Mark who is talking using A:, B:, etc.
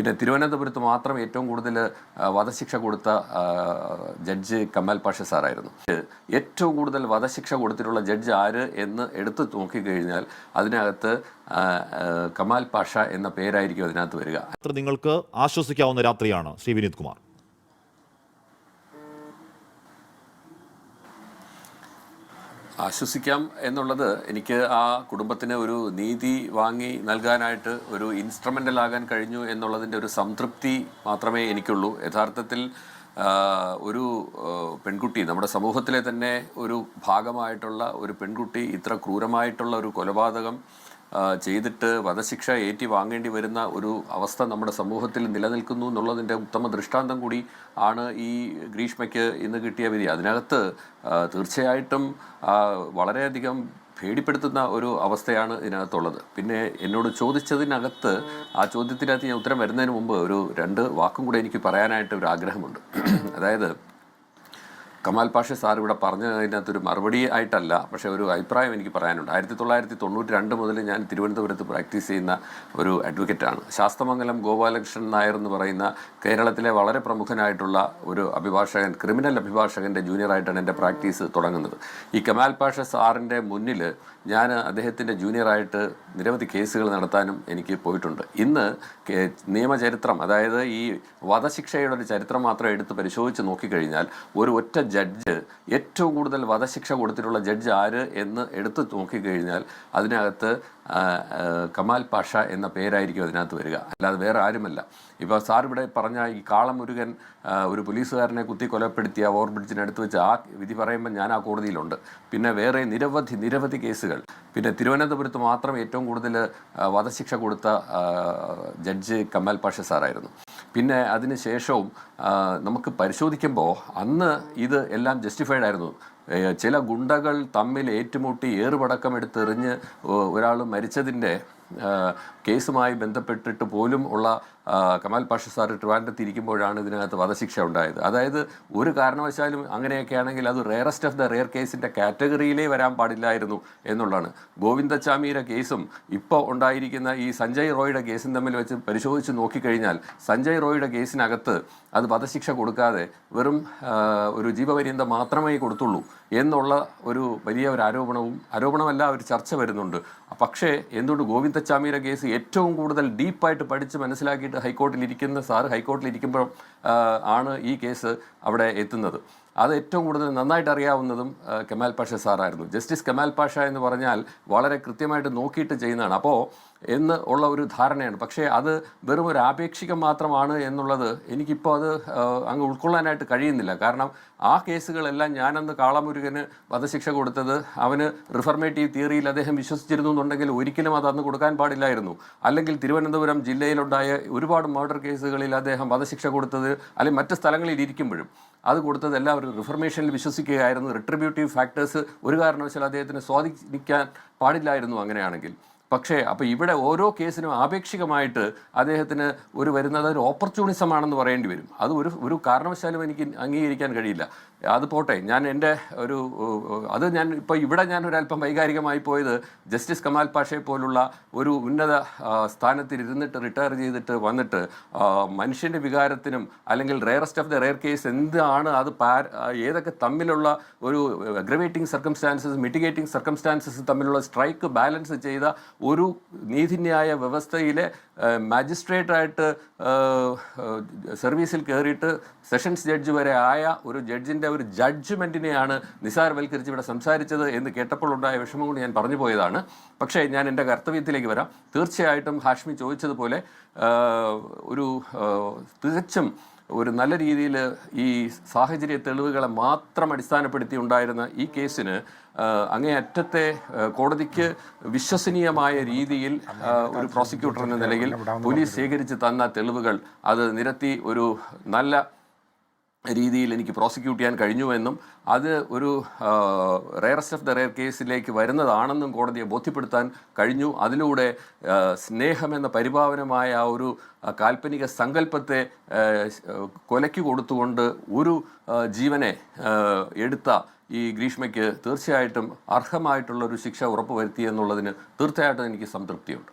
A: പിന്നെ തിരുവനന്തപുരത്ത് മാത്രം ഏറ്റവും കൂടുതൽ വധശിക്ഷ കൊടുത്ത ജഡ്ജ് കമാൽ പാഷ സാറായിരുന്നു. ഏറ്റവും കൂടുതൽ വധശിക്ഷ കൊടുത്തിട്ടുള്ള ജഡ്ജ് ആര് എന്ന് എടുത്തു നോക്കിക്കഴിഞ്ഞാൽ അതിനകത്ത് കമാൽ പാഷ എന്ന പേരായിരിക്കും അതിനകത്ത് വരിക.
B: നിങ്ങൾക്ക് ആശ്വസിക്കാവുന്ന രാത്രിയാണ് ശ്രീ വിനീത് കുമാർ.
A: ആശ്വസിക്കാം എന്നുള്ളത് എനിക്ക് ആ കുടുംബത്തിന് ഒരു നീതി വാങ്ങി നൽകാനായിട്ട് ഒരു ആകാൻ കഴിഞ്ഞു എന്നുള്ളതിന്റെ ഒരു സംതൃപ്തി മാത്രമേ എനിക്കുള്ളൂ. യഥാർത്ഥത്തിൽ ഒരു പെൺകുട്ടി നമ്മുടെ സമൂഹത്തിലെ തന്നെ ഒരു ഭാഗമായിട്ടുള്ള ഒരു പെൺകുട്ടി ഇത്ര ക്രൂരമായിട്ടുള്ള ഒരു കൊലപാതകം ചെയ്തിട്ട് വധശിക്ഷ ഏറ്റി വാങ്ങേണ്ടി വരുന്ന ഒരു അവസ്ഥ നമ്മുടെ സമൂഹത്തിൽ നിലനിൽക്കുന്നു എന്നുള്ളതിന്റെ ഉത്തമ ദൃഷ്ടാന്തം കൂടി ആണ് ഈ ഗ്രീഷ്മയ്ക്ക് ഇന്ന് കിട്ടിയ വിധി. അതിനകത്ത് തീർച്ചയായിട്ടും വളരെയധികം പേടിപ്പെടുത്തുന്ന ഒരു അവസ്ഥയാണ് ഇതിനകത്തുള്ളത്. പിന്നെ എന്നോട് ചോദിച്ചതിനകത്ത് ആ ചോദ്യത്തിനകത്ത് ഞാൻ ഉത്തരം വരുന്നതിന് മുമ്പ് ഒരു രണ്ട് വാക്കും കൂടെ എനിക്ക് പറയാനായിട്ട് ഒരു ആഗ്രഹമുണ്ട്. അതായത് കമാൽ പാഷ സാർ ഇവിടെ പറഞ്ഞതിനകത്തൊരു മറുപടി ആയിട്ടല്ല പക്ഷേ ഒരു അഭിപ്രായം എനിക്ക് പറയാനുണ്ട്. ആയിരത്തി തൊള്ളായിരത്തി തൊണ്ണൂറ്റി രണ്ട് മുതൽ ഞാൻ തിരുവനന്തപുരത്ത് പ്രാക്ടീസ് ചെയ്യുന്ന ഒരു അഡ്വക്കേറ്റാണ് ശാസ്തമംഗലം ഗോപാലകൃഷ്ണൻ നായർ എന്ന് പറയുന്ന കേരളത്തിലെ വളരെ പ്രമുഖനായിട്ടുള്ള ഒരു അഭിഭാഷകൻ ക്രിമിനൽ അഭിഭാഷകന്റെ ജൂനിയറായിട്ടാണ് എന്റെ പ്രാക്ടീസ് തുടങ്ങുന്നത്. ഈ കമാൽ പാഷ സാറിന്റെ മുന്നിൽ ഞാൻ അദ്ദേഹത്തിന്റെ ജൂനിയറായിട്ട് നിരവധി കേസുകൾ നടത്താനും എനിക്ക് പോയിട്ടുണ്ട്. ഇന്ന് നിയമചരിത്രം അതായത് ഈ വധശിക്ഷയുടെ ഒരു ചരിത്രം മാത്രം എടുത്ത് പരിശോധിച്ച് നോക്കിക്കഴിഞ്ഞാൽ ഒരു ഒറ്റ ജഡ്ജ് ഏറ്റവും കൂടുതൽ വധശിക്ഷ കൊടുത്തിട്ടുള്ള ജഡ്ജ് ആര് എന്ന് എടുത്തു നോക്കിക്കഴിഞ്ഞാൽ അതിനകത്ത് കമാൽ പാഷ എന്ന പേരായിരിക്കും അതിനകത്ത് വരിക. അല്ലാതെ വേറെ ആരുമല്ല. ഇപ്പോൾ സാർ ഇവിടെ പറഞ്ഞ ഈ കാളമുരുകൻ ഒരു പോലീസുകാരനെ കുത്തി കൊലപ്പെടുത്തിയ ഓവർബ്രിഡ്ജിനടുത്ത് വെച്ച് ആ വിധി പറയുമ്പോൾ ഞാൻ ആ കോടതിയിലുണ്ട്. പിന്നെ വേറെ നിരവധി നിരവധി കേസുകൾ. പിന്നെ തിരുവനന്തപുരത്ത് മാത്രം ഏറ്റവും കൂടുതൽ വധശിക്ഷ കൊടുത്ത ജഡ്ജ് കമാൽ പാഷ സാറായിരുന്നു. പിന്നെ അതിന് ശേഷവും നമുക്ക് പരിശോധിക്കുമ്പോൾ അന്ന് ഇത് എല്ലാം ജസ്റ്റിഫൈഡ് ആയിരുന്നു. ചില ഗുണ്ടകൾ തമ്മിൽ ഏറ്റുമുട്ടി ഏറുപടക്കം എടുത്തെറിഞ്ഞ് ഒരാൾ മരിച്ചതിന്റെ കേസുമായി ബന്ധപ്പെട്ടിട്ട് പോലും ഉള്ള കമാൽ പാഷ സാർ ട്രിവാൻഡ്രത്ത് ഇരിക്കുമ്പോഴാണ് ഇതിനകത്ത് വധശിക്ഷ ഉണ്ടായത്. അതായത് ഒരു കാരണവശാലും അങ്ങനെയൊക്കെ ആണെങ്കിൽ അത് റെയറസ്റ്റ് ഓഫ് ദ റെയർ കേസിന്റെ കാറ്റഗറിയിലേ വരാൻ പാടില്ലായിരുന്നു എന്നുള്ളതാണ്. ഗോവിന്ദച്ചാമിയുടെ കേസും ഇപ്പോൾ ഉണ്ടായിരിക്കുന്ന ഈ സഞ്ജയ് റോയുടെ കേസും തമ്മിൽ വെച്ച് പരിശോധിച്ച് നോക്കിക്കഴിഞ്ഞാൽ സഞ്ജയ് റോയുടെ കേസിനകത്ത് അത് വധശിക്ഷ കൊടുക്കാതെ വെറും ഒരു ജീവപര്യന്തം മാത്രമേ കൊടുത്തുള്ളൂ എന്നുള്ള ഒരു വലിയ ഒരു ആരോപണവും ആരോപണമല്ല ഒരു ചർച്ച വരുന്നുണ്ട്. പക്ഷേ എന്തുകൊണ്ട് ഗോവിന്ദച്ചാമിയുടെ കേസ് ഏറ്റവും കൂടുതൽ ഡീപ്പായിട്ട് പഠിച്ച് മനസ്സിലാക്കിയിട്ട് ഹൈക്കോർട്ടിൽ ഇരിക്കുന്ന സാറ് ഹൈക്കോർട്ടിൽ ഇരിക്കുമ്പോൾ ആണ് ഈ കേസ്. അവിടെ എത്തുന്നത്. അത് ഏറ്റവും കൂടുതൽ നന്നായിട്ട് അറിയാവുന്നതും കെമാൽ പാഷ സാറായിരുന്നു. ജസ്റ്റിസ് കെമാൽ പാഷ എന്ന് പറഞ്ഞാൽ വളരെ കൃത്യമായിട്ട് നോക്കിയിട്ട് ചെയ്യുന്നതാണ്. അപ്പോൾ എന്ന് ഉള്ള ഒരു ധാരണയാണ്. പക്ഷേ അത് വെറും ഒരു ആപേക്ഷികം മാത്രമാണ് എന്നുള്ളത് എനിക്കിപ്പോൾ അത് അങ്ങ് ഉൾക്കൊള്ളാനായിട്ട് കഴിയുന്നില്ല. കാരണം ആ കേസുകളെല്ലാം ഞാനന്ന് കാളമുരുകന് വധശിക്ഷ കൊടുത്തത് അവന് റിഫർമേറ്റീവ് തിയറിയിൽ അദ്ദേഹം വിശ്വസിച്ചിരുന്നു എന്നുണ്ടെങ്കിൽ ഒരിക്കലും അത് അന്ന് കൊടുക്കാൻ പാടില്ലായിരുന്നു. അല്ലെങ്കിൽ തിരുവനന്തപുരം ജില്ലയിലുണ്ടായ ഒരുപാട് മർഡർ കേസുകളിൽ അദ്ദേഹം വധശിക്ഷ കൊടുത്തത് അല്ലെങ്കിൽ മറ്റ് സ്ഥലങ്ങളിൽ ഇരിക്കുമ്പോഴും. അത് കൊടുത്തത് എല്ലാവരും റിഫർമേഷനിൽ വിശ്വസിക്കുകയായിരുന്നു. റിട്രിബ്യൂട്ടീവ് ഫാക്ടേഴ്സ് ഒരു കാരണവശാലും അദ്ദേഹത്തിന് സ്വാധീനിക്കാൻ പാടില്ലായിരുന്നു അങ്ങനെയാണെങ്കിൽ. പക്ഷേ അപ്പോൾ ഇവിടെ ഓരോ കേസിനും ആപേക്ഷികമായിട്ട് അദ്ദേഹത്തിന് ഒരു വരുന്നത് ഒരു ഓപ്പർച്യൂണിസമാണെന്ന് പറയേണ്ടി വരും. അത് ഒരു ഒരു കാരണവശാലും എനിക്ക് അംഗീകരിക്കാൻ കഴിയില്ല. അത് പോട്ടെ. ഞാൻ എന്റെ ഒരു അത് ഞാൻ ഇപ്പോൾ ഇവിടെ ഞാൻ ഒരല്പം വൈകാരികമായി പോയത് ജസ്റ്റിസ് കമാൽ പാഷയെ പോലുള്ള ഒരു ഉന്നത സ്ഥാനത്തിരുന്നിട്ട് റിട്ടയർ ചെയ്തിട്ട് വന്നിട്ട് മനുഷ്യന്റെ വികാരത്തിനും അല്ലെങ്കിൽ rarest of the rare case എന്താണ് അത് ഏതൊക്കെ തമ്മിലുള്ള ഒരു അഗ്രവേറ്റിംഗ് സർക്കംസ്റ്റാൻസസ് മിറ്റിഗേറ്റിംഗ് സർക്കംസ്റ്റാൻസസ് തമ്മിലുള്ള സ്ട്രൈക്ക് ബാലൻസ് ചെയ്ത ഒരു നീതിന്യായ വ്യവസ്ഥയിലെ മാജിസ്ട്രേറ്റായിട്ട് സർവീസിൽ കയറിയിട്ട് സെഷൻസ് ജഡ്ജ് വരെ ആയ ഒരു ജഡ്ജിന്റെ ഒരു ജഡ്ജ്മെന്റിനെയാണ് നിസാരവൽക്കരിച്ച് ഇവിടെ സംസാരിച്ചത് എന്ന് കേട്ടപ്പോൾ ഉണ്ടായ വിഷമം കൊണ്ട് ഞാൻ പറഞ്ഞു പോയതാണ്. പക്ഷേ ഞാൻ എന്റെ കർത്തവ്യത്തിലേക്ക് വരാം. തീർച്ചയായിട്ടും ഹാഷ്മി ചോദിച്ചതുപോലെ ഒരു തികച്ചും ഒരു നല്ല രീതിയിൽ ഈ സാഹചര്യ തെളിവുകളെ മാത്രം അടിസ്ഥാനപ്പെടുത്തി ഉണ്ടായിരുന്ന ഈ കേസിന് അങ്ങേയറ്റത്തെ കോടതിക്ക് വിശ്വസനീയമായ രീതിയിൽ ഒരു പ്രോസിക്യൂട്ടർ എന്ന നിലയിൽ പോലീസ് ശേഖരിച്ച് തന്ന തെളിവുകൾ അത് നിരത്തി ഒരു നല്ല രീതിയിൽ എനിക്ക് പ്രോസിക്യൂട്ട് ചെയ്യാൻ കഴിഞ്ഞുവെന്നും അത് ഒരു റെയറസ്റ്റ് ഓഫ് ദ റെയർ കേസിലേക്ക് വരുന്നതാണെന്നും കോടതിയെ ബോധ്യപ്പെടുത്താൻ കഴിഞ്ഞു. അതിലൂടെ സ്നേഹമെന്ന പരിഭാവനമായ ആ ഒരു കാൽപ്പനിക സങ്കല്പത്തെ കൊലയ്ക്ക് കൊടുത്തുകൊണ്ട് ഒരു ജീവനെ എടുത്ത ഈ ഗ്രീഷ്മയ്ക്ക് തീർച്ചയായിട്ടും അർഹമായിട്ടുള്ള ഒരു ശിക്ഷ ഉറപ്പുവരുത്തി എന്നുള്ളതിന് തീർച്ചയായിട്ടും എനിക്ക് സംതൃപ്തിയുണ്ട്.